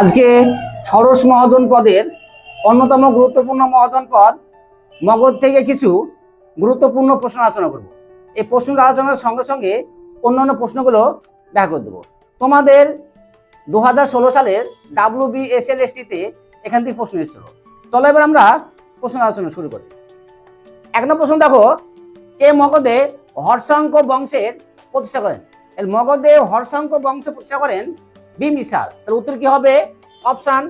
আজকে ষোড়শ মহাজন পদের অন্যতম গুরুত্বপূর্ণ মহাজন পদ, মগধ থেকে কিছু গুরুত্বপূর্ণ প্রশ্ন আলোচনা করব। এই প্রশ্ন আলোচনার সঙ্গে সঙ্গে অন্যান্য প্রশ্নগুলো ব্যাখ্যা করে দেবো। তোমাদের দু হাজার ষোলো সালের ডাব্লিউ বি এস এল এসটিতে এখান থেকে প্রশ্ন এসেছিল। চলো এবার আমরা প্রশ্ন আলোচনা শুরু করি। এক নম্বর প্রশ্ন দেখো, কে মগধে হর্ষাঙ্ক বংশের প্রতিষ্ঠা করেন? এর মগধে হর্ষাঙ্ক বংশ প্রতিষ্ঠা করেন বিম্বিসার। তাহলে উত্তর কি হবে? Option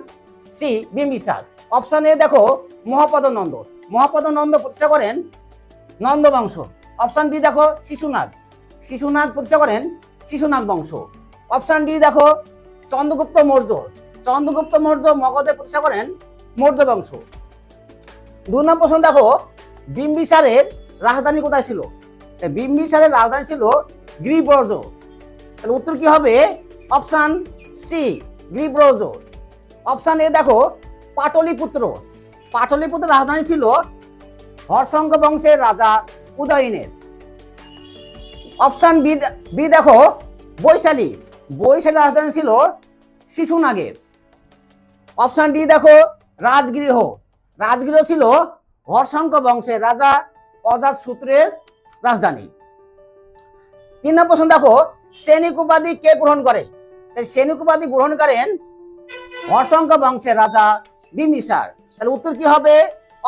C, Bimbisara. অপশান দেখো মহাপদ নন্দ মহাপদ নন্দ প্রতিষ্ঠা করেন নন্দ বংশ অপশান বি দেখো, শিশুনাগ। শিশুনাগ প্রতিষ্ঠা করেন শিশুনাগ বংশ। অপশান ডি দেখো, চন্দ্রগুপ্ত মৌর্য। চন্দ্রগুপ্ত মৌর্য মগধে প্রতিষ্ঠা করেন মৌর্য বংশ। দুই নম্বর প্রশ্ন দেখো, বিম্বিসারের রাজধানী কোথায় ছিল? বিম্বিসারের রাজধানী ছিল গিরিব্রজ তাহলে উত্তর কি হবে? অপশান সি গিরিব্রজ অপশান এ দেখো পাটলিপুত্র পাটলিপুত্র রাজধানী ছিল হর্ষঙ্ক বংশের রাজা উদয়নের। অপশান বি বি দেখো, বৈশালী। বৈশালী রাজধানী ছিল শিশুনাগের। অপশান ডি দেখো, রাজগৃহ। রাজগৃহ ছিল হর্ষঙ্ক বংশের রাজা অজাত সূত্রের রাজধানী। তিন নম্বর প্রশ্ন দেখো সৈনিক উপাধি কে গ্রহণ করে? তাই সৈনিক উপাধি গ্রহণ করেন হর্ষঙ্ক বংশের রাজা বিম্বিসার তাহলে উত্তর কি হবে?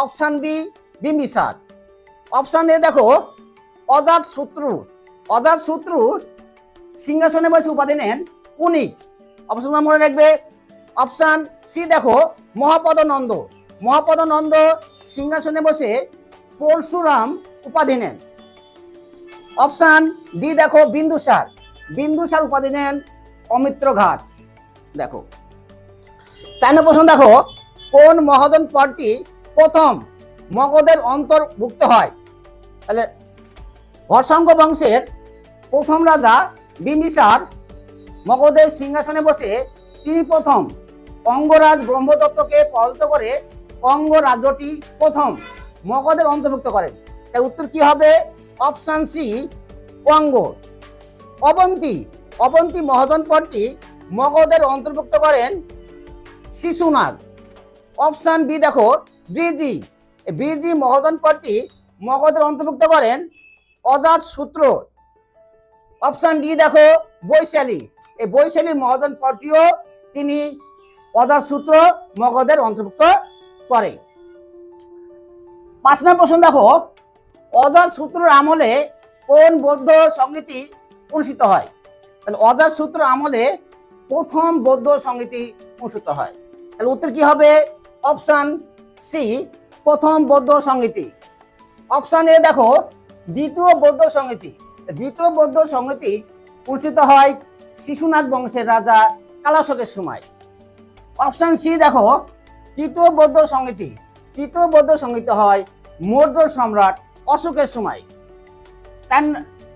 Option B Bimbisara option A দেখো, অজাত শত্রু। অজাত শত্রু সিংহাসনে বসে উপাধি নেন কুনিক। অপশন মনে রাখবে। অপশান সি দেখো মহাপদ নন্দ মহাপদ নন্দ সিংহাসনে বসে পরশুরাম উপাধি নেন। অপশান ডি দেখো, বিন্দুসার। বিন্দুসার উপাধি নেন অমিত্র ঘাট। দেখো। চার নম্বর প্রশ্ন দেখো, কোন মহাজন পদটি প্রথম মগধের অন্তর্ভুক্ত হয়? তাহলে হর্ষাঙ্ক বংশের প্রথম রাজা বিম্বিসার মগধের সিংহাসনে বসে তিনি প্রথম অঙ্গরাজ ব্রহ্মদত্তকে পরাজিত করে অঙ্গ রাজ্যটি প্রথম মগধের অন্তর্ভুক্ত করেন। তাই উত্তর কি হবে? অপশান সি, অঙ্গ। অবন্তী অবন্তী মহাজন পদটি মগধের অন্তর্ভুক্ত করেন শিশুনাগ। অপশান বি দেখো ব্রিজি ব্রিজি মহাজন পদটি মগধের অন্তর্ভুক্ত করেন অজাত সূত্র। অপশান ডি দেখো, বৈশালী। এই বৈশালী মহাজন পদটিও তিনি অজাত সূত্র মগধের অন্তর্ভুক্ত করে। পাঁচ নম্বর প্রশ্ন দেখো, অজাত সূত্রের আমলে কোন বৌদ্ধ সংগীতি অনুষ্ঠিত হয়? তাহলে অজাত সূত্র আমলে প্রথম বৌদ্ধ সংগীতি অনুষ্ঠিত হয়। তাহলে উত্তর কি হবে? অপশান সি, প্রথম বৌদ্ধ সংগীতি অপশান এ দেখো, দ্বিতীয় বৌদ্ধ সংগীতি দ্বিতীয় বৌদ্ধ সংগীতি অনুষ্ঠিত হয় শিশুনাথ বংশের রাজা কালাশকের সময়। অপশান সি দেখো, তৃতীয় বৌদ্ধ সংগীতি তৃতীয় বৌদ্ধ সংগীত হয় মৌর্য সম্রাট অশোকের সময়।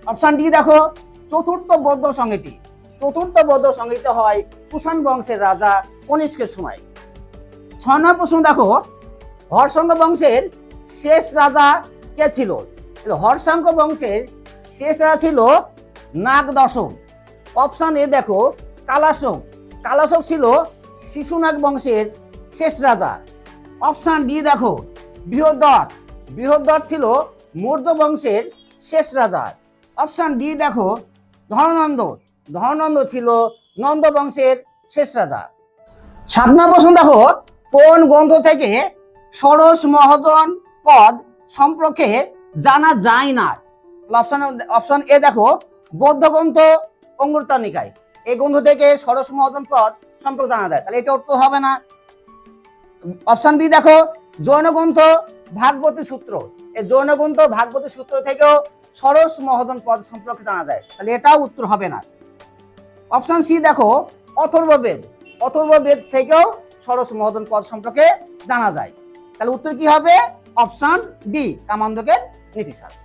অপশান ডি দেখো চতুর্থ বৌদ্ধ সংগীতি চতুর্থ বৌদ্ধ সংগীত হয় কুষাণ বংশের রাজা কনিষ্কের সময়। ছয় নম্বর প্রশ্ন দেখো হর্ষঙ্গ বংশের শেষ রাজা কে ছিল? তাহলে বংশের শেষ রাজা ছিল নাগ দশম অপশান এ দেখো কালাশোক কালাশোক ছিল শিশুনাগ বংশের শেষ রাজা। অপশান ডি দেখো বৃহদ্দর বৃহদ্দর ছিল মৌর্য বংশের শেষ রাজা। অপশান ডি দেখো ধননন্দ। ধননন্দ ছিল নন্দ বংশের শেষ রাজা। সাত নম্বর প্রশ্ন দেখো কোন গ্রন্থ থেকে ষোড়শ মহাজন পদ সম্পর্কে জানা যায় না? অপশন অপশন এ দেখো, বৌদ্ধ গ্রন্থ অঙ্গুরতা নিকায় এই গ্রন্থ থেকে ষোড়শ মহাজন পদ সম্পর্কে জানা যায়। তাহলে এটা উত্তর হবে না। অপশন বি দেখো, জৈন গ্রন্থ ভাগবতী সূত্র। এই জৈন গ্রন্থ ভাগবতী সূত্র থেকেও ষোড়শ মহাজন পদ সম্পর্কে জানা যায়। তাহলে এটাও উত্তর হবে না। অপশন সি দেখো, অথর্ববেদ। অথর্ববেদ থেকেও সরস মহাজন পদ সম্পর্কে জানা যায়। তাহলে উত্তর কি হবে? অপশন ডি কামান্দকের নীতিশাস্ত্র।